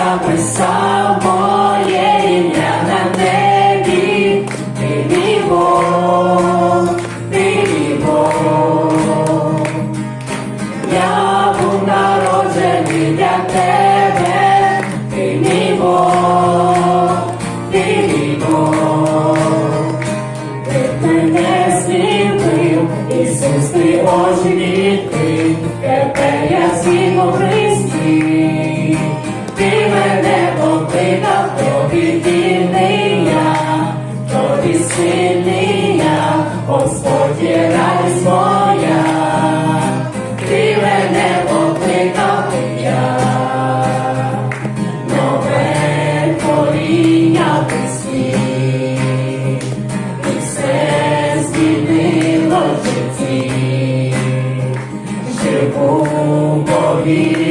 записав моє ім'я на небі, ти мій Бог, ти мій Бог. Я був народжений для тебе, ти мій Бог, ти мій Бог. Ти мене змінив, Ісус, ти оживітив, тепер я всі Христі. Ти мене покликав, тобі вільний я, тобі Господь є радість моя. Ти нове творіння в І все змінило в живу повірі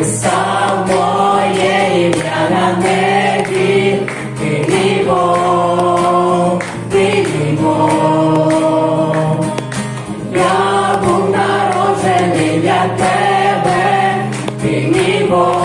Писав ім'я на небі, ти мій ти мій Бог. Я був народжений для тебе, ти мій Бог.